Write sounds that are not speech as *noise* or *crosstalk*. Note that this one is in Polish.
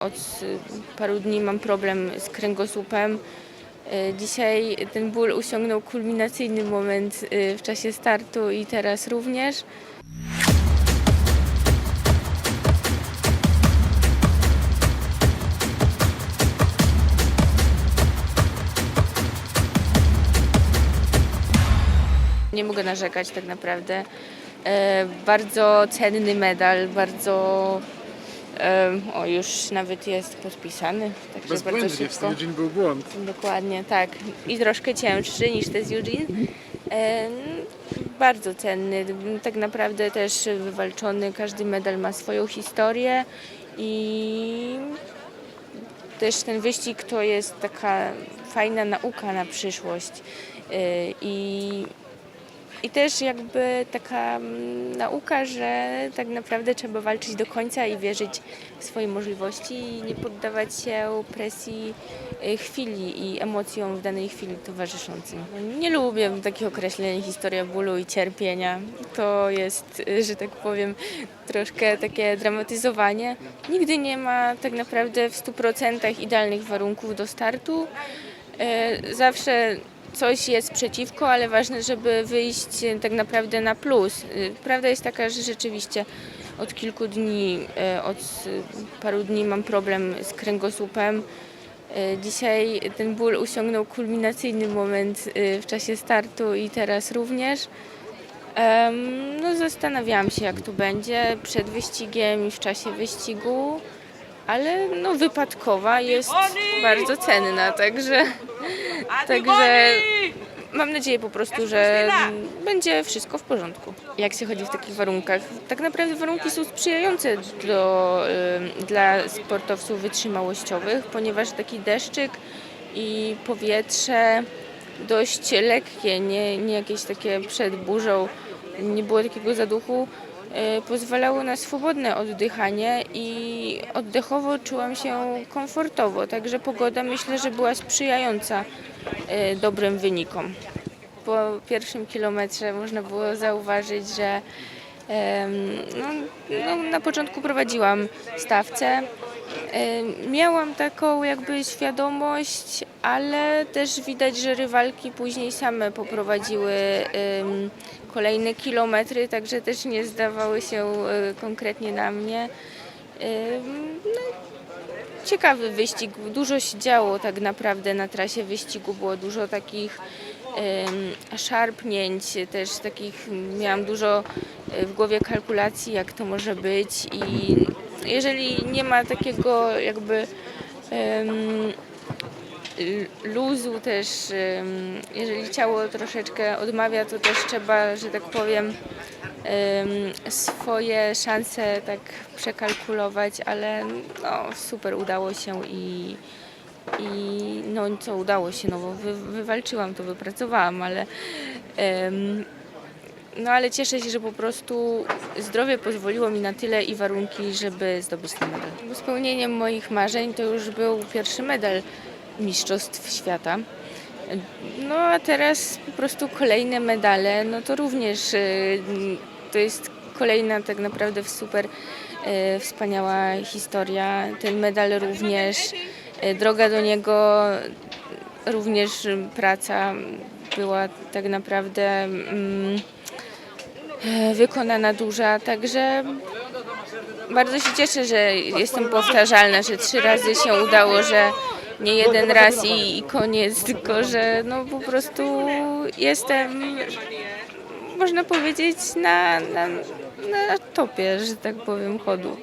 Od y, paru dni mam problem z kręgosłupem. Y, Dzisiaj ten ból osiągnął kulminacyjny moment y, w czasie startu i teraz również. Nie mogę narzekać tak naprawdę. E, Bardzo cenny medal, bardzo. O, już nawet jest podpisany. Także bardzo Bezbłędnie, w szybko. Był błąd. Dokładnie, tak. I troszkę cięższy niż te z Eugene. Em, Bardzo cenny, tak naprawdę też wywalczony. Każdy medal ma swoją historię i też ten wyścig to jest taka fajna nauka na przyszłość. Y, I, i też jakby taka mm, nauka, że tak naprawdę trzeba walczyć do końca i wierzyć w swoje możliwości i nie poddawać się presji y, chwili i emocjom w danej chwili towarzyszącym. Nie lubię takich określeń historia bólu i cierpienia. To jest, y, że tak powiem, troszkę takie dramatyzowanie. Nigdy nie ma tak naprawdę w 100% idealnych warunków do startu. Y, Zawsze coś jest przeciwko, ale ważne, żeby wyjść e, tak naprawdę na plus. Y, Prawda jest taka, że rzeczywiście od kilku dni, e, od paru dni mam problem z kręgosłupem. E, Dzisiaj ten ból osiągnął kulminacyjny moment w czasie startu i teraz również. No zastanawiałam się jak to będzie przed wyścigiem i w czasie wyścigu, ale no wypadkowa jest bardzo cenna, także Także mam nadzieję po prostu, że będzie wszystko w porządku. Jak się chodzi w takich warunkach? Tak naprawdę warunki są sprzyjające do, dla sportowców wytrzymałościowych, ponieważ taki deszczyk i powietrze dość lekkie, nie, nie jakieś takie przed burzą, nie było takiego zaduchu, y, pozwalało na swobodne oddychanie i oddechowo czułam się komfortowo, także pogoda myślę, że była sprzyjająca y, dobrym wynikom. Po pierwszym kilometrze można było zauważyć, że no, no, na początku prowadziłam stawce. Em, Miałam taką jakby świadomość, ale też widać, że rywalki później same poprowadziły kolejne kilometry, także też nie zdawały się e, konkretnie na mnie. No, ciekawy wyścig. Dużo się działo tak naprawdę na trasie wyścigu. Było dużo takich szarpnięć, też takich miałam dużo e, w głowie kalkulacji, jak to może być i jeżeli nie ma takiego jakby l- luzu też, em, jeżeli ciało troszeczkę odmawia, to też trzeba, że tak powiem, em, swoje szanse tak przekalkulować, ale no, super udało się i, i no co udało się, no bo wy, wywalczyłam to, wypracowałam, ale em, no ale cieszę się, że po prostu zdrowie pozwoliło mi na tyle i warunki, żeby zdobyć ten medal. Spełnieniem moich marzeń to już był pierwszy medal Mistrzostw Świata. No a teraz po prostu kolejne medale, no to również y, to jest kolejna tak naprawdę super y, wspaniała historia. Ten medal również, y, droga do niego, również praca była tak naprawdę mm, wykonana duża, także bardzo się cieszę, że jestem powtarzalna, że trzy razy się udało, że nie jeden raz i, i koniec, *laughs* tylko że no po prostu jestem, można powiedzieć, na, na, na topie, że tak powiem, chodu.